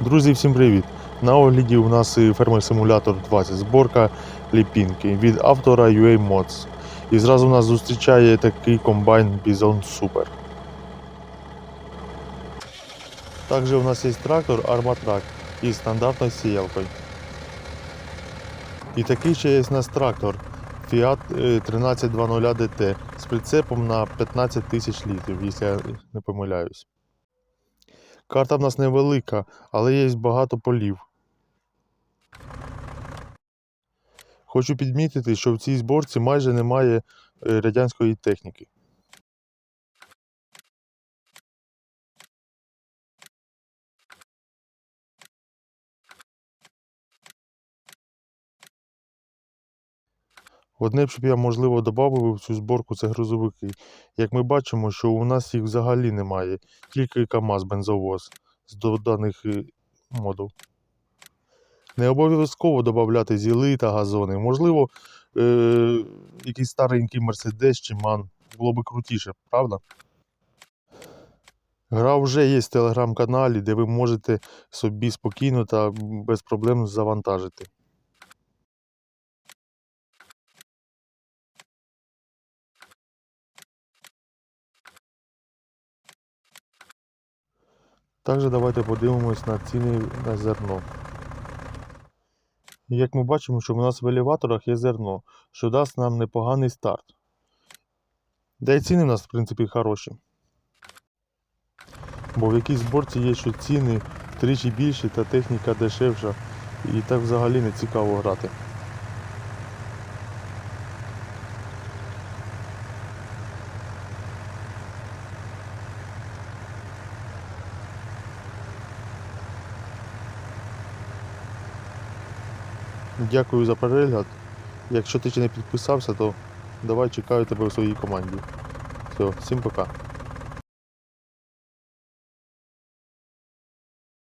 Друзі, всім привіт! На огляді у нас фермер симулятор 20, зборка ліпінки від автора UA Mods. І зразу нас зустрічає такий комбайн Bison Super. Також у нас є трактор Armatrack із стандартною сіялкою. І такий ще є у нас трактор Fiat е, 1320 DT з прицепом на 15 тисяч літрів, якщо я не помиляюсь. Карта в нас невелика, але є багато полів. Хочу підмітити, що в цій зборці майже немає е, радянської техніки. Одне щоб я, можливо, додав в цю зборку, це грузовики. Як ми бачимо, що у нас їх взагалі немає, тільки КАМАЗ бензовоз з доданих е, модул. Не обов'язково додати зіли та газони. Можливо, е- якийсь старенький Мерседес чи Ман. Було би крутіше, правда? Гра вже є в телеграм-каналі, де ви можете собі спокійно та без проблем завантажити. Також давайте подивимось на ціни на зерно. Як ми бачимо, що в нас в елеваторах є зерно, що дасть нам непоганий старт. Да й ціни в нас, в принципі, хороші. Бо в якійсь зборці є, що ціни втричі більші та техніка дешевша. І так взагалі не цікаво грати. Дякую за перегляд. Якщо ти ще не підписався, то давай чекаю тебе у своїй команді. Все, всім пока.